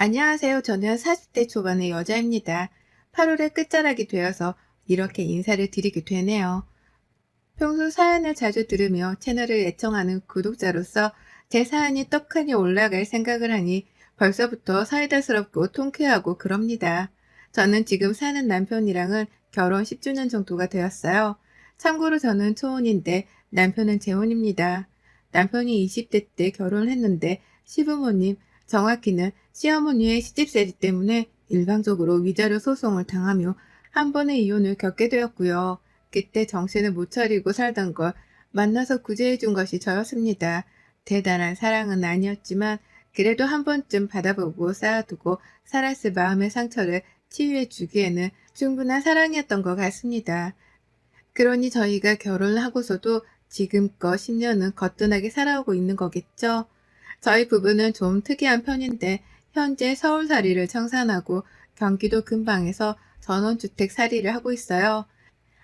안녕하세요. 저는 40대 초반의 여자입니다. 8월의 끝자락이 되어서 이렇게 인사를 드리게 되네요. 평소 사연을 자주 들으며 채널을 애청하는 구독자로서 제 사연이 떡하니 올라갈 생각을 하니 벌써부터 사이다스럽고 통쾌하고 그럽니다. 저는 지금 사는 남편이랑은 결혼 10주년 정도가 되었어요. 참고로 저는 초혼인데 남편은 재혼입니다. 남편이 20대 때 결혼을 했는데 시부모님, 정확히는 시어머니의 시집세리 때문에 일방적으로 위자료 소송을 당하며 한 번의 이혼을 겪게 되었고요. 그때 정신을 못 차리고 살던 걸 만나서 구제해준 것이 저였습니다. 대단한 사랑은 아니었지만 그래도 한 번쯤 받아보고 쌓아두고 살았을 마음의 상처를 치유해 주기에는 충분한 사랑이었던 것 같습니다. 그러니 저희가 결혼을 하고서도 지금껏 10년은 거뜬하게 살아오고 있는 거겠죠? 저희 부부는 좀 특이한 편인데 현재 서울살이를 청산하고 경기도 근방에서 전원주택 살이를 하고 있어요.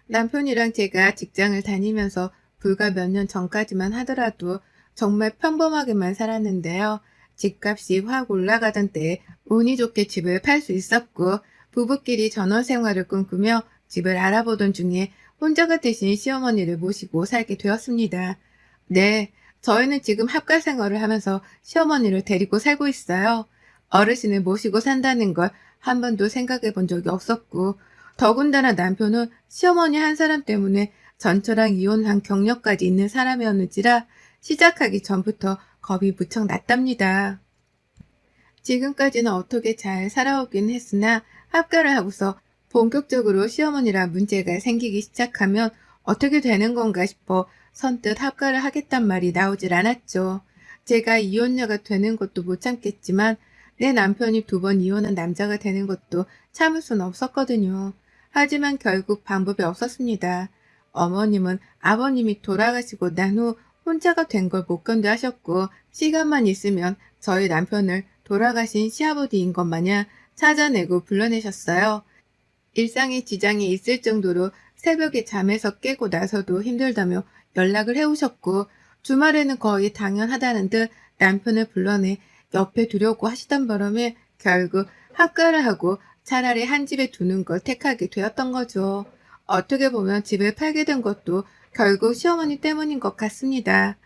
남편이랑 제가 직장을 다니면서 불과 몇 년 전까지만 하더라도 정말 평범하게만 살았는데요. 집값이 확 올라가던 때에 운이 좋게 집을 팔 수 있었고 부부끼리 전원 생활을 꿈꾸며 집을 알아보던 중에 혼자가 되신 시어머니를 모시고 살게 되었습니다. 네, 저희는 지금 합가 생활을 하면서 시어머니를 데리고 살고 있어요. 어르신을 모시고 산다는 걸 한 번도 생각해 본 적이 없었고, 더군다나 남편은 시어머니 한 사람 때문에 전처랑 이혼한 경력까지 있는 사람이었는지라 시작하기 전부터 겁이 무척 났답니다. 지금까지는 어떻게 잘 살아오긴 했으나 합가를 하고서 본격적으로 시어머니랑 문제가 생기기 시작하면 어떻게 되는 건가 싶어 선뜻 합가를 하겠단 말이 나오질 않았죠. 제가 이혼녀가 되는 것도 못 참겠지만 내 남편이 두 번 이혼한 남자가 되는 것도 참을 수는 없었거든요. 하지만 결국 방법이 없었습니다. 어머님은 아버님이 돌아가시고 난 후 혼자가 된 걸 못 견뎌 하셨고 시간만 있으면 저희 남편을 돌아가신 시아버지인 것 마냥 찾아내고 불러내셨어요. 일상에 지장이 있을 정도로 새벽에 잠에서 깨고 나서도 힘들다며 연락을 해오셨고 주말에는 거의 당연하다는 듯 남편을 불러내 옆에 두려고 하시던 바람에 결국 합가를 하고 차라리 한 집에 두는 걸 택하게 되었던 거죠. 어떻게 보면 집을 팔게 된 것도 결국 시어머니 때문인 것 같습니다.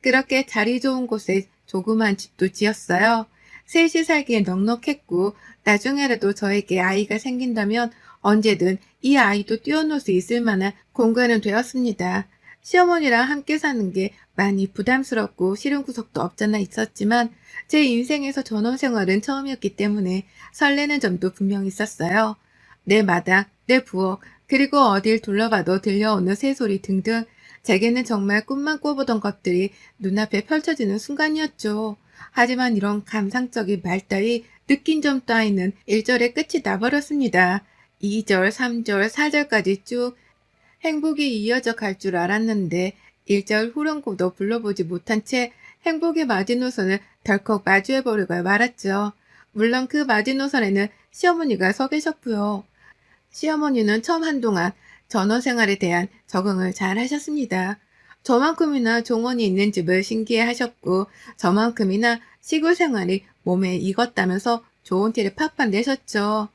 그렇게 자리 좋은 곳에 조그만 집도 지었어요. 셋이 살기에 넉넉했고 나중에라도 저에게 아이가 생긴다면 언제든 이 아이도 띄워놓을 수 있을 만한 공간은 되었습니다. 시어머니랑 함께 사는 게 많이 부담스럽고 싫은 구석도 없잖아 있었지만 제 인생에서 전원 생활은 처음이었기 때문에 설레는 점도 분명 있었어요. 내 마당, 내 부엌, 그리고 어딜 둘러봐도 들려오는 새소리 등등 제게는 정말 꿈만 꿔보던 것들이 눈앞에 펼쳐지는 순간이었죠. 하지만 이런 감상적인 말 따위 느낀 점 따위는 1절에 끝이 나버렸습니다. 2절, 3절, 4절까지 쭉 행복이 이어져 갈 줄 알았는데 1절 후렴구도 불러보지 못한 채 행복의 마지노선을 덜컥 마주해버리고 말았죠. 물론 그 마지노선에는 시어머니가 서 계셨고요. 시어머니는 처음 한동안 전원 생활에 대한 적응을 잘 하셨습니다. 저만큼이나 종원이 있는 집을 신기해 하셨고, 저만큼이나 시골 생활이 몸에 익었다면서 좋은 티를 팍팍 내셨죠.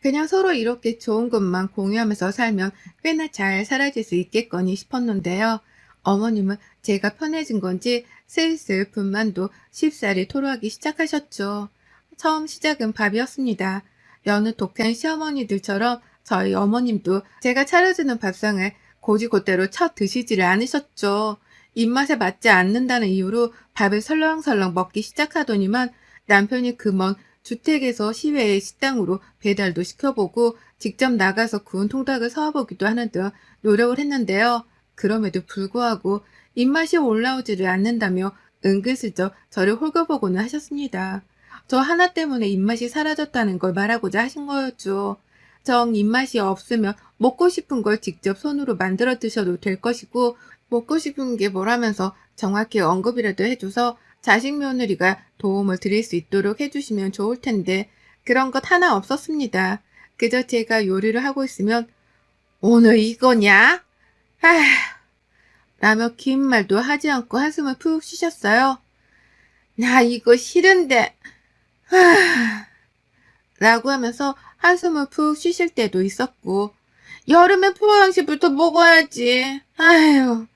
그냥 서로 이렇게 좋은 것만 공유하면서 살면 꽤나 잘 살아질 수 있겠거니 싶었는데요. 어머님은 제가 편해진 건지 슬슬 분만도 쉽사리 토로하기 시작하셨죠. 처음 시작은 밥이었습니다. 여느 독한 시어머니들처럼 저희 어머님도 제가 차려주는 밥상을 고지고대로 쳐 드시지를 않으셨죠. 입맛에 맞지 않는다는 이유로 밥을 설렁설렁 먹기 시작하더니만 남편이 그 먼 주택에서 시외의 식당으로 배달도 시켜보고 직접 나가서 구운 통닭을 사와보기도 하는 등 노력을 했는데요. 그럼에도 불구하고 입맛이 올라오지를 않는다며 은근슬쩍 저를 홀겨보고는 하셨습니다. 저 하나 때문에 입맛이 사라졌다는 걸 말하고자 하신 거였죠. 정 입맛이 없으면 먹고 싶은 걸 직접 손으로 만들어 드셔도 될 것이고 먹고 싶은 게 뭐라면서 정확히 언급이라도 해줘서 자식 며느리가 도움을 드릴 수 있도록 해주시면 좋을 텐데 그런 것 하나 없었습니다. 그저 제가 요리를 하고 있으면 오늘 이거냐? 아휴 라며 긴 말도 하지 않고 한숨을 푹 쉬셨어요. 나 이거 싫은데 라고 하면서 한숨을 푹 쉬실 때도 있었고, 여름엔 포항시부터 먹어야지. 아휴.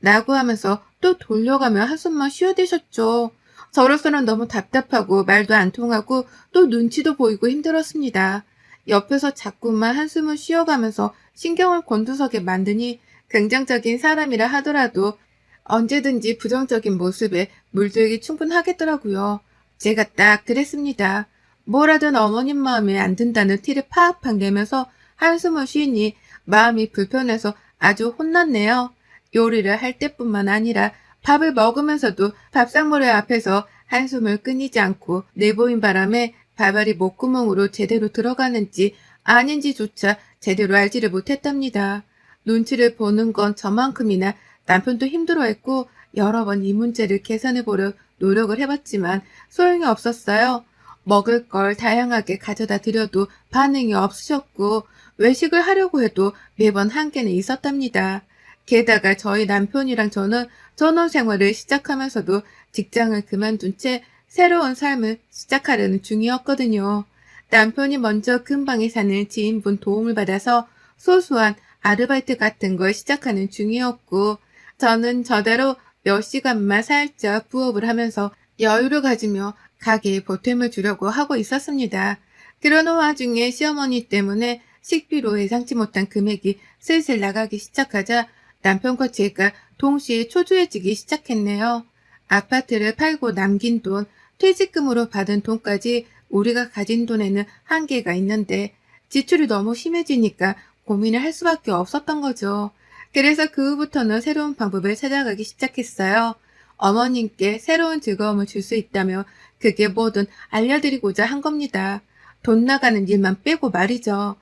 라고 하면서 또 돌려가며 한숨만 쉬어대셨죠. 저로서는 너무 답답하고 말도 안 통하고 또 눈치도 보이고 힘들었습니다. 옆에서 자꾸만 한숨을 쉬어가면서 신경을 곤두서게 만드니 긍정적인 사람이라 하더라도 언제든지 부정적인 모습에 물들기 충분하겠더라고요. 제가 딱 그랬습니다. 뭐라든 어머님 마음에 안 든다는 티를 팍팍 내면서 한숨을 쉬니 마음이 불편해서 아주 혼났네요. 요리를 할 때뿐만 아니라 밥을 먹으면서도 밥상머리 앞에서 한숨을 끊이지 않고 내보인 바람에 밥알이 목구멍으로 제대로 들어가는지 아닌지조차 제대로 알지를 못했답니다. 눈치를 보는 건 저만큼이나 남편도 힘들어했고 여러 번 이 문제를 개선해보려 노력을 해봤지만 소용이 없었어요. 먹을 걸 다양하게 가져다 드려도 반응이 없으셨고 외식을 하려고 해도 매번 한계는 있었답니다. 게다가 저희 남편이랑 저는 전원 생활을 시작하면서도 직장을 그만둔 채 새로운 삶을 시작하려는 중이었거든요. 남편이 먼저 근방에 사는 지인분 도움을 받아서 소소한 아르바이트 같은 걸 시작하는 중이었고, 저는 저대로 몇 시간만 살짝 부업을 하면서 여유를 가지며 가게에 보탬을 주려고 하고 있었습니다. 그러는 와중에 시어머니 때문에 식비로 예상치 못한 금액이 슬슬 나가기 시작하자 남편과 제가 동시에 초조해지기 시작했네요. 아파트를 팔고 남긴 돈, 퇴직금으로 받은 돈까지 우리가 가진 돈에는 한계가 있는데 지출이 너무 심해지니까 고민을 할 수밖에 없었던 거죠. 그래서 그 후부터는 새로운 방법을 찾아가기 시작했어요. 어머님께 새로운 즐거움을 줄 수 있다며 그게 뭐든 알려드리고자 한 겁니다. 돈 나가는 일만 빼고 말이죠.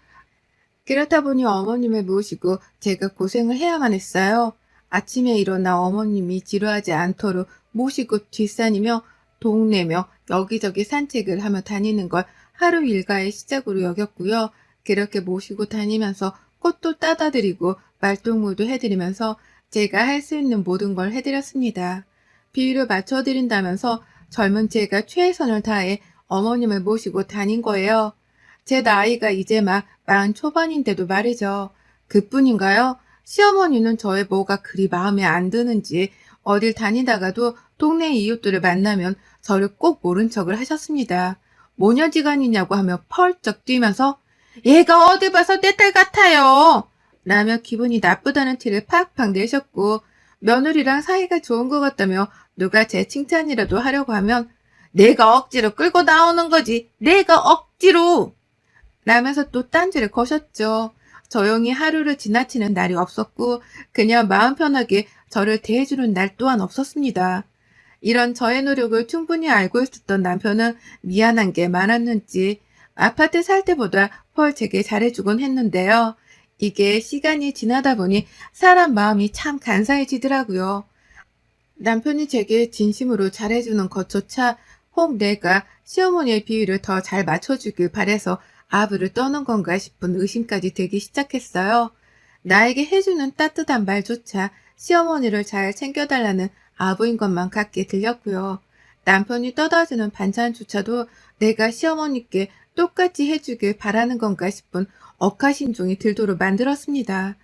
그렇다 보니 어머님을 모시고 제가 고생을 해야만 했어요. 아침에 일어나 어머님이 지루하지 않도록 모시고 뒷산이며 동네며 여기저기 산책을 하며 다니는 걸 하루 일과의 시작으로 여겼고요. 그렇게 모시고 다니면서 꽃도 따다 드리고 말동무도 해드리면서 제가 할 수 있는 모든 걸 해드렸습니다. 비위를 맞춰드린다면서 젊은 제가 최선을 다해 어머님을 모시고 다닌 거예요. 제 나이가 이제 막 마흔 초반인데도 말이죠. 그뿐인가요? 시어머니는 저의 뭐가 그리 마음에 안 드는지 어딜 다니다가도 동네 이웃들을 만나면 저를 꼭 모른 척을 하셨습니다. 모녀지간이냐고 하며 펄쩍 뛰면서 얘가 어디 봐서 내 딸 같아요. 라며 기분이 나쁘다는 티를 팍팍 내셨고 며느리랑 사이가 좋은 것 같다며 누가 제 칭찬이라도 하려고 하면 내가 억지로 끌고 나오는 거지. 내가 억지로. 라면서 또 딴지를 거셨죠. 조용히 하루를 지나치는 날이 없었고 그냥 마음 편하게 저를 대해주는 날 또한 없었습니다. 이런 저의 노력을 충분히 알고 있었던 남편은 미안한 게 많았는지 아파트 살 때보다 펄 제게 잘해주곤 했는데요. 이게 시간이 지나다 보니 사람 마음이 참 간사해지더라고요. 남편이 제게 진심으로 잘해주는 것조차 혹 내가 시어머니의 비위를 더 잘 맞춰주길 바래서 아부를 떠는 건가 싶은 의심까지 들기 시작했어요. 나에게 해주는 따뜻한 말조차 시어머니를 잘 챙겨달라는 아부인 것만 같게 들렸고요. 남편이 떠다주는 반찬조차도 내가 시어머니께 똑같이 해주길 바라는 건가 싶은 억하심종이 들도록 만들었습니다.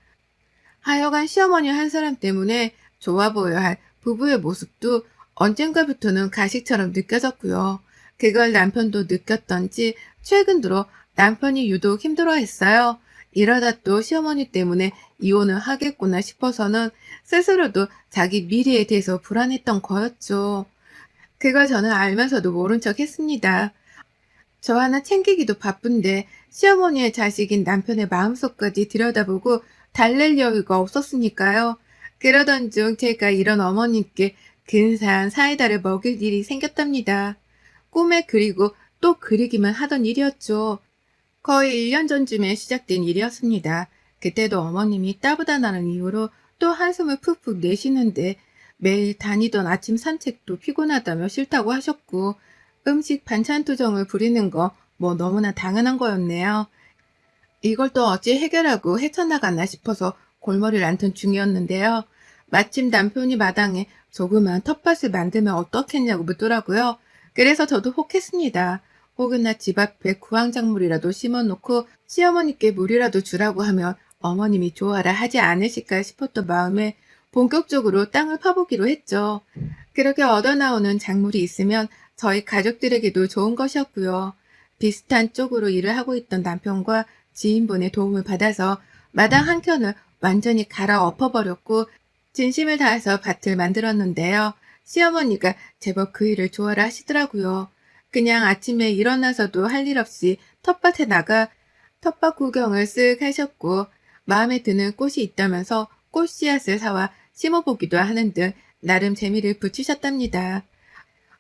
하여간 시어머니 한 사람 때문에 좋아 보여야 할 부부의 모습도 언젠가부터는 가식처럼 느껴졌고요. 그걸 남편도 느꼈던지 최근 들어 남편이 유독 힘들어했어요. 이러다 또 시어머니 때문에 이혼을 하겠구나 싶어서는 스스로도 자기 미래에 대해서 불안했던 거였죠. 그걸 저는 알면서도 모른 척 했습니다. 저 하나 챙기기도 바쁜데 시어머니의 자식인 남편의 마음속까지 들여다보고 달랠 여유가 없었으니까요. 그러던 중 제가 이런 어머님께 근사한 사이다를 먹일 일이 생겼답니다. 꿈에 그리고 또 그리기만 하던 일이었죠. 거의 1년 전쯤에 시작된 일이었습니다. 그때도 어머님이 따부다나는 이유로 또 한숨을 푹푹 내쉬는데 매일 다니던 아침 산책도 피곤하다며 싫다고 하셨고 음식 반찬 투정을 부리는 거 뭐 너무나 당연한 거였네요. 이걸 또 어찌 해결하고 헤쳐나갔나 싶어서 골머리를 앓던 중이었는데요. 마침 남편이 마당에 조그만 텃밭을 만들면 어떻겠냐고 묻더라고요. 그래서 저도 혹했습니다. 혹은나 집 앞에 구황작물이라도 심어놓고 시어머니께 물이라도 주라고 하면 어머님이 좋아라 하지 않으실까 싶었던 마음에 본격적으로 땅을 파보기로 했죠. 그렇게 얻어나오는 작물이 있으면 저희 가족들에게도 좋은 것이었고요. 비슷한 쪽으로 일을 하고 있던 남편과 지인분의 도움을 받아서 마당 한 켠을 완전히 갈아 엎어버렸고 진심을 다해서 밭을 만들었는데요. 시어머니가 제법 그 일을 좋아라 하시더라고요. 그냥 아침에 일어나서도 할 일 없이 텃밭에 나가 텃밭 구경을 쓱 하셨고 마음에 드는 꽃이 있다면서 꽃 씨앗을 사와 심어보기도 하는 등 나름 재미를 붙이셨답니다.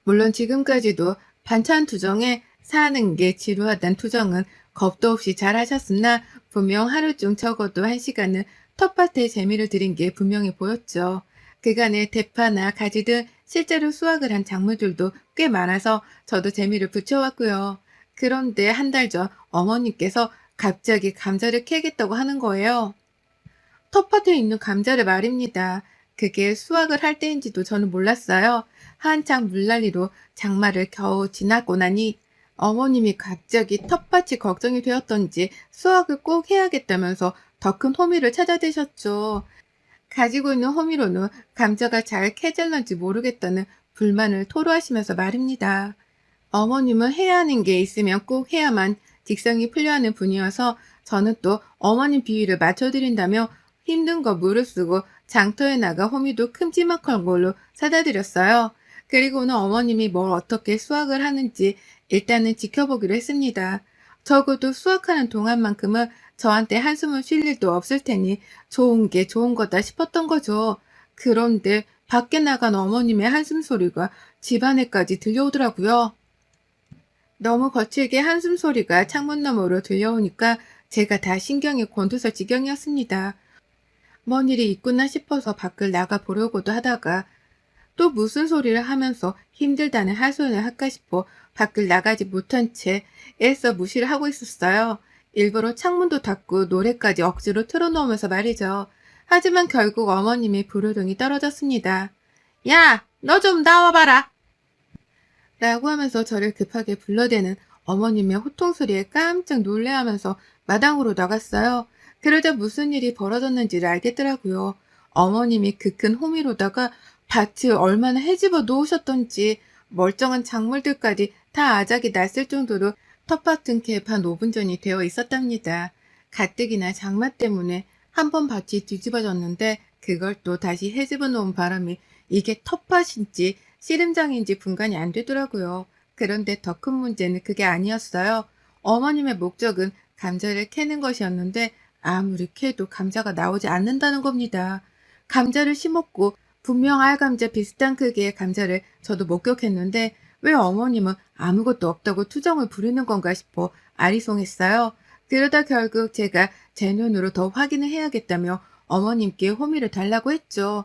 물론 지금까지도 반찬 투정에 사는 게 지루하단 투정은 겁도 없이 잘 하셨으나 분명 하루 중 적어도 한 시간은 텃밭에 재미를 들인 게 분명히 보였죠. 그간에 대파나 가지 등 실제로 수확을 한 작물들도 꽤 많아서 저도 재미를 붙여왔고요. 그런데 한 달 전 어머님께서 갑자기 감자를 캐겠다고 하는 거예요. 텃밭에 있는 감자를 말입니다. 그게 수확을 할 때인지도 저는 몰랐어요. 한창 물난리로 장마를 겨우 지나고 나니 어머님이 갑자기 텃밭이 걱정이 되었던지 수확을 꼭 해야겠다면서 더 큰 호미를 찾아대셨죠. 가지고 있는 호미로는 감자가 잘 캐질런지 모르겠다는 불만을 토로하시면서 말입니다. 어머님은 해야 하는 게 있으면 꼭 해야만 직성이 풀려하는 분이어서 저는 또 어머님 비위를 맞춰드린다며 힘든 거 무릅쓰고 장터에 나가 호미도 큼지막한 걸로 사다 드렸어요. 그리고는 어머님이 뭘 어떻게 수확을 하는지 일단은 지켜보기로 했습니다. 적어도 수확하는 동안만큼은 저한테 한숨을 쉴 일도 없을 테니 좋은 게 좋은 거다 싶었던 거죠. 그런데 밖에 나간 어머님의 한숨 소리가 집안에까지 들려오더라고요. 너무 거칠게 한숨 소리가 창문 너머로 들려오니까 제가 다 신경이 곤두설 지경이었습니다. 뭔 일이 있구나 싶어서 밖을 나가 보려고도 하다가 또 무슨 소리를 하면서 힘들다는 하소연을 할까 싶어 밖을 나가지 못한 채 애써 무시를 하고 있었어요. 일부러 창문도 닫고 노래까지 억지로 틀어놓으면서 말이죠. 하지만 결국 어머님의 불호등이 떨어졌습니다. 야, 너 좀 나와봐라. 라고 하면서 저를 급하게 불러대는 어머님의 호통 소리에 깜짝 놀래하면서 마당으로 나갔어요. 그러자 무슨 일이 벌어졌는지를 알겠더라고요. 어머님이 그 큰 호미로다가 밭을 얼마나 헤집어 놓으셨던지 멀쩡한 작물들까지 다 아작이 났을 정도로 텃밭은 개판 5분 전이 되어 있었답니다. 가뜩이나 장마 때문에 한 번 밭이 뒤집어졌는데 그걸 또 다시 헤집어 놓은 바람이 이게 텃밭인지 씨름장인지 분간이 안 되더라고요. 그런데 더 큰 문제는 그게 아니었어요. 어머님의 목적은 감자를 캐는 것이었는데 아무리 캐도 감자가 나오지 않는다는 겁니다. 감자를 심었고 분명 알감자 비슷한 크기의 감자를 저도 목격했는데 왜 어머님은 아무것도 없다고 투정을 부리는 건가 싶어 아리송했어요. 그러다 결국 제가 제 눈으로 더 확인을 해야겠다며 어머님께 호미를 달라고 했죠.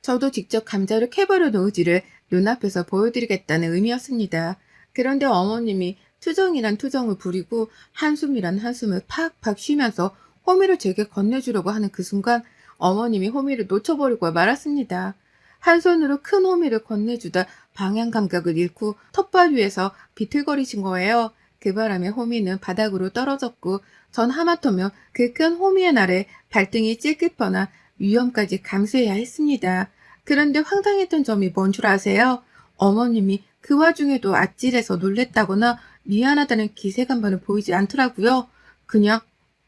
저도 직접 감자를 캐보려는 의지를 눈앞에서 보여드리겠다는 의미였습니다. 그런데 어머님이 투정이란 투정을 부리고 한숨이란 한숨을 팍팍 쉬면서 호미를 제게 건네주려고 하는 그 순간 어머님이 호미를 놓쳐버리고 말았습니다. 한 손으로 큰 호미를 건네주다 방향 감각을 잃고 텃밭 위에서 비틀거리신 거예요. 그 바람에 호미는 바닥으로 떨어졌고 전 하마터면 그큰 호미의 날에 발등이 찔길 뻔한 위험까지 감수해야 했습니다. 그런데 황당했던 점이 뭔 줄 아세요? 어머님이 그 와중에도 아찔해서 놀랬다거나 미안하다는 기색한번을 보이지 않더라고요. 그냥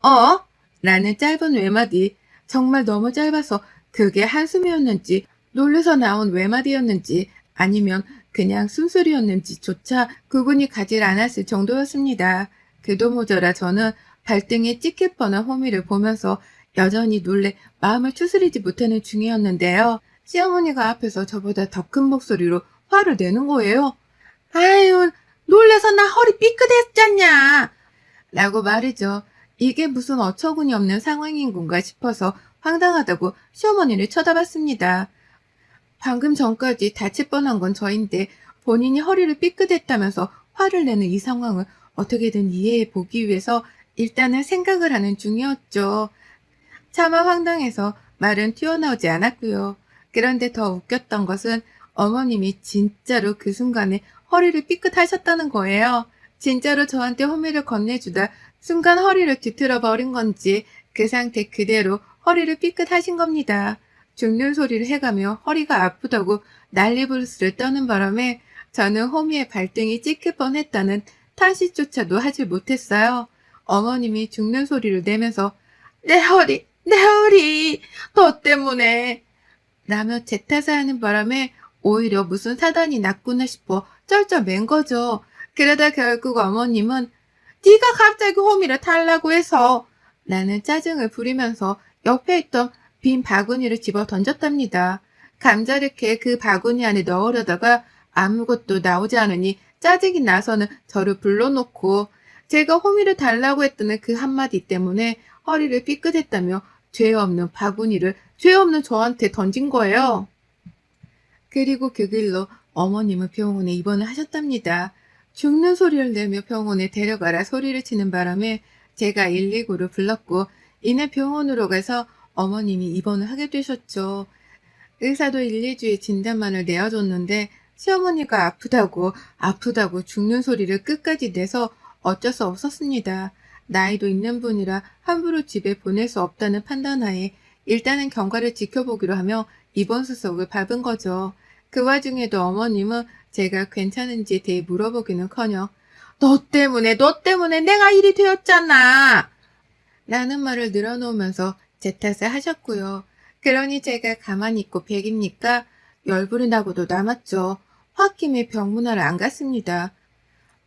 어? 라는 짧은 외마디 정말 너무 짧아서 그게 한숨이었는지 놀래서 나온 외마디였는지 아니면 그냥 숨소리였는지조차 구분이 가질 않았을 정도였습니다. 그도 모자라 저는 발등에 찍힐 뻔한 호미를 보면서 여전히 놀래 마음을 추스리지 못하는 중이었는데요. 시어머니가 앞에서 저보다 더 큰 목소리로 화를 내는 거예요. 아유, 놀래서 나 허리 삐끗했잖냐. 라고 말이죠. 이게 무슨 어처구니 없는 상황인 건가 싶어서 황당하다고 시어머니를 쳐다봤습니다. 방금 전까지 다칠 뻔한 건 저인데 본인이 허리를 삐끗했다면서 화를 내는 이 상황을 어떻게든 이해해 보기 위해서 일단은 생각을 하는 중이었죠. 차마 황당해서 말은 튀어나오지 않았고요. 그런데 더 웃겼던 것은 어머님이 진짜로 그 순간에 허리를 삐끗하셨다는 거예요. 진짜로 저한테 호미를 건네주다 순간 허리를 뒤틀어 버린 건지 그 상태 그대로 허리를 삐끗하신 겁니다. 죽는 소리를 해가며 허리가 아프다고 난리부르스를 떠는 바람에 저는 호미의 발등이 찍힐 뻔했다는 탄식조차도 하지 못했어요. 어머님이 죽는 소리를 내면서 내 허리, 내 허리, 너 때문에 라며 제 탓을 하는 바람에 오히려 무슨 사단이 났구나 싶어 쩔쩔맨 거죠. 그러다 결국 어머님은 네가 갑자기 호미를 달라고 해서 나는 짜증을 부리면서 옆에 있던 빈 바구니를 집어 던졌답니다. 감자를 캐 그 바구니 안에 넣으려다가 아무것도 나오지 않으니 짜증이 나서는 저를 불러놓고 제가 호미를 달라고 했다는 그 한마디 때문에 허리를 삐끗했다며 죄 없는 바구니를 죄 없는 저한테 던진 거예요. 그리고 그 길로 어머님은 병원에 입원을 하셨답니다. 죽는 소리를 내며 병원에 데려가라 소리를 치는 바람에 제가 119를 불렀고 이내 병원으로 가서 어머님이 입원을 하게 되셨죠. 의사도 1, 2주의 진단만을 내어줬는데 시어머니가 아프다고 아프다고 죽는 소리를 끝까지 내서 어쩔 수 없었습니다. 나이도 있는 분이라 함부로 집에 보낼 수 없다는 판단하에 일단은 경과를 지켜보기로 하며 입원 수속을 밟은 거죠. 그 와중에도 어머님은 제가 괜찮은지에 대해 물어보기는커녕 너 때문에 너 때문에 내가 일이 되었잖아 라는 말을 늘어놓으면서 제 탓을 하셨고요. 그러니 제가 가만히 있고 백입니까? 열불이 나고도 남았죠. 홧김에 병문안을 안 갔습니다.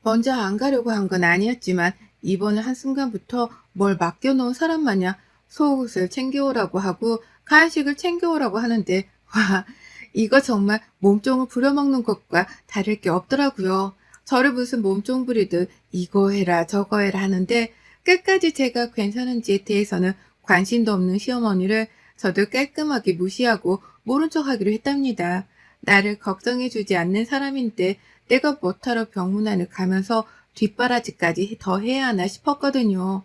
먼저 안 가려고 한 건 아니었지만 이번을 한 순간부터 뭘 맡겨놓은 사람 마냥 속옷을 챙겨오라고 하고 간식을 챙겨오라고 하는데 와 이거 정말 몸종을 부려먹는 것과 다를 게 없더라고요. 저를 무슨 몸종 부리듯 이거 해라 저거 해라 하는데 끝까지 제가 괜찮은지에 대해서는 관심도 없는 시어머니를 저도 깔끔하게 무시하고 모른 척 하기로 했답니다. 나를 걱정해주지 않는 사람인데 내가 뭐하러 병문안을 가면서 뒷바라지까지 더 해야 하나 싶었거든요.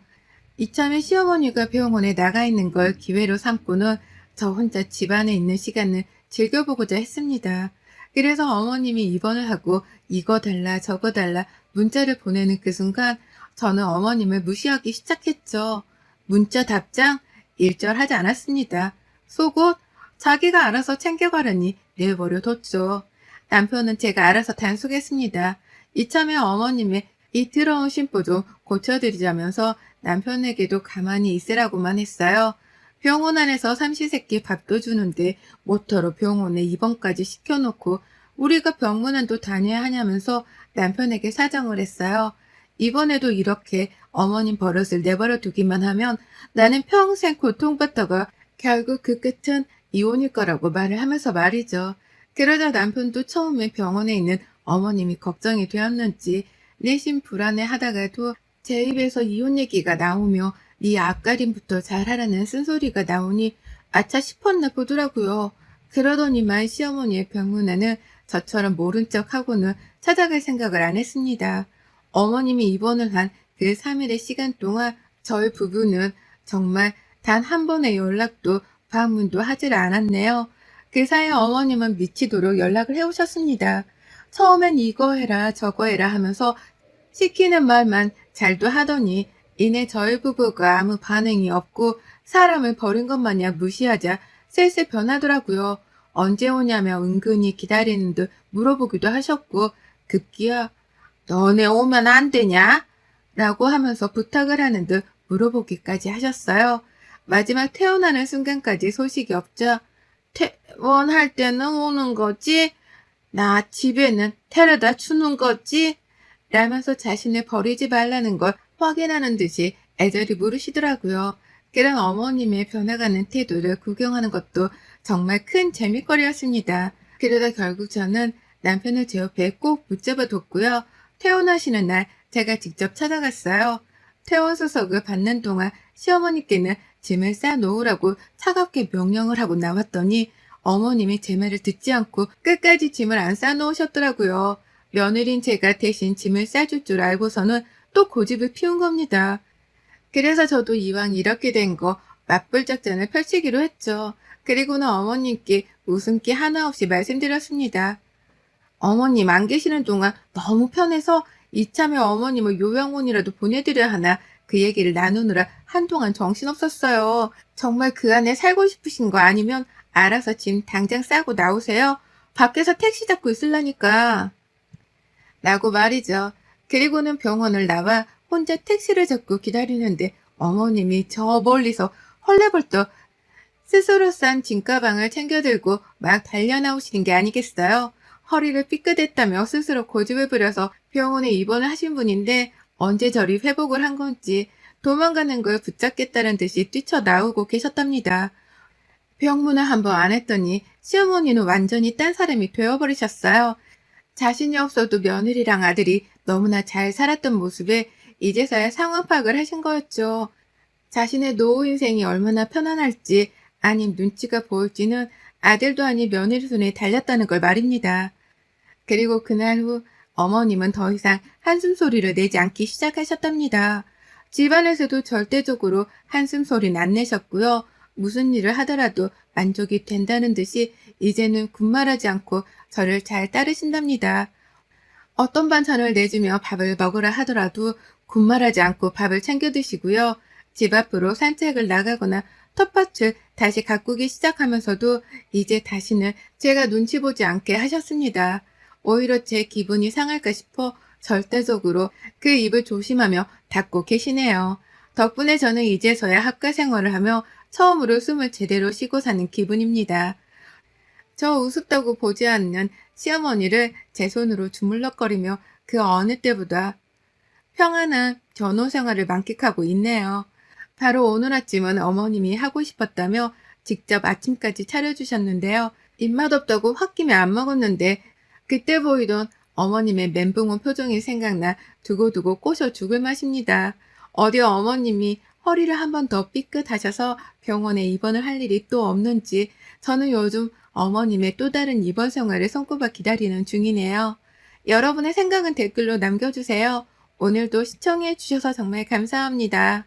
이참에 시어머니가 병원에 나가 있는 걸 기회로 삼고는 저 혼자 집안에 있는 시간을 즐겨보고자 했습니다. 그래서 어머님이 입원을 하고 이거 달라 저거 달라 문자를 보내는 그 순간 저는 어머님을 무시하기 시작했죠. 문자 답장 일절하지 않았습니다. 속옷 자기가 알아서 챙겨가려니 내버려 뒀죠. 남편은 제가 알아서 단속했습니다. 이참에 어머님의 이 더러운 심보 좀 고쳐드리자면서 남편에게도 가만히 있으라고만 했어요. 병원 안에서 삼시세끼 밥도 주는데 모터로 병원에 입원까지 시켜놓고 우리가 병문안도 다녀야 하냐면서 남편에게 사정을 했어요. 이번에도 이렇게 어머님 버릇을 내버려 두기만 하면 나는 평생 고통받다가 결국 그 끝은 이혼일 거라고 말을 하면서 말이죠. 그러자 남편도 처음에 병원에 있는 어머님이 걱정이 되었는지 내심 불안해 하다가도 제 입에서 이혼 얘기가 나오며 네 앞가림부터 잘하라는 쓴소리가 나오니 아차 싶었나 보더라고요. 그러더니만 시어머니의 병문안은 저처럼 모른 척 하고는 찾아갈 생각을 안 했습니다. 어머님이 입원을 한 그 3일의 시간 동안 저희 부부는 정말 단 한 번의 연락도 방문도 하질 않았네요. 그 사이 어머님은 미치도록 연락을 해오셨습니다. 처음엔 이거 해라 저거 해라 하면서 시키는 말만 잘도 하더니 이내 저희 부부가 아무 반응이 없고 사람을 버린 것 마냥 무시하자 슬슬 변하더라고요. 언제 오냐며 은근히 기다리는 듯 물어보기도 하셨고 급기야 너네 오면 안 되냐? 라고 하면서 부탁을 하는 듯 물어보기까지 하셨어요. 마지막 태어나는 순간까지 소식이 없죠. 퇴원할 때는 오는 거지? 나 집에는 데려다 주는 거지? 라면서 자신을 버리지 말라는 걸 확인하는 듯이 애절히 물으시더라고요. 그런 어머님의 변해가는 태도를 구경하는 것도 정말 큰 재미거리였습니다. 그러다 결국 저는 남편을 제 옆에 꼭 붙잡아 뒀고요. 퇴원하시는 날 제가 직접 찾아갔어요. 퇴원 수석을 받는 동안 시어머니께는 짐을 싸 놓으라고 차갑게 명령을 하고 나왔더니 어머님이 제 말을 듣지 않고 끝까지 짐을 안 싸 놓으셨더라고요. 며느린 제가 대신 짐을 싸줄 줄 알고서는 또 고집을 피운 겁니다. 그래서 저도 이왕 이렇게 된 거 맞불 작전을 펼치기로 했죠. 그리고는 어머님께 웃음기 하나 없이 말씀드렸습니다. 어머님 안 계시는 동안 너무 편해서 이참에 어머님을 요양원이라도 보내드려야 하나 그 얘기를 나누느라 한동안 정신없었어요. 정말 그 안에 살고 싶으신 거 아니면 알아서 짐 당장 싸고 나오세요. 밖에서 택시 잡고 있으려니까. 라고 말이죠. 그리고는 병원을 나와 혼자 택시를 잡고 기다리는데 어머님이 저 멀리서 헐레벌떡 스스로 싼 짐가방을 챙겨들고 막 달려나오시는 게 아니겠어요? 허리를 삐끗했다며 스스로 고집을 부려서 병원에 입원을 하신 분인데 언제 저리 회복을 한 건지 도망가는 걸 붙잡겠다는 듯이 뛰쳐나오고 계셨답니다. 병문안 한번 안 했더니 시어머니는 완전히 딴 사람이 되어버리셨어요. 자신이 없어도 며느리랑 아들이 너무나 잘 살았던 모습에 이제서야 상황 파악을 하신 거였죠. 자신의 노후 인생이 얼마나 편안할지 아님 눈치가 보일지는 아들도 아닌 며느리 손에 달렸다는 걸 말입니다. 그리고 그날 후 어머님은 더 이상 한숨 소리를 내지 않기 시작하셨답니다. 집안에서도 절대적으로 한숨 소리는 안 내셨고요. 무슨 일을 하더라도 만족이 된다는 듯이 이제는 군말하지 않고 저를 잘 따르신답니다. 어떤 반찬을 내주며 밥을 먹으라 하더라도 군말하지 않고 밥을 챙겨 드시고요. 집 앞으로 산책을 나가거나 텃밭을 다시 가꾸기 시작하면서도 이제 다시는 제가 눈치 보지 않게 하셨습니다. 오히려 제 기분이 상할까 싶어 절대적으로 그 입을 조심하며 닫고 계시네요. 덕분에 저는 이제서야 학과 생활을 하며 처음으로 숨을 제대로 쉬고 사는 기분입니다. 저 우습다고 보지 않는 시어머니를 제 손으로 주물럭거리며 그 어느 때보다 평안한 전후 생활을 만끽하고 있네요. 바로 오늘 아침은 어머님이 하고 싶었다며 직접 아침까지 차려주셨는데요. 입맛 없다고 홧김에 안 먹었는데 그때 보이던 어머님의 멘붕한 표정이 생각나 두고두고 꼬셔 죽을 맛입니다. 어디 어머님이 허리를 한 번 더 삐끗하셔서 병원에 입원을 할 일이 또 없는지 저는 요즘 어머님의 또 다른 입원 생활을 손꼽아 기다리는 중이네요. 여러분의 생각은 댓글로 남겨주세요. 오늘도 시청해 주셔서 정말 감사합니다.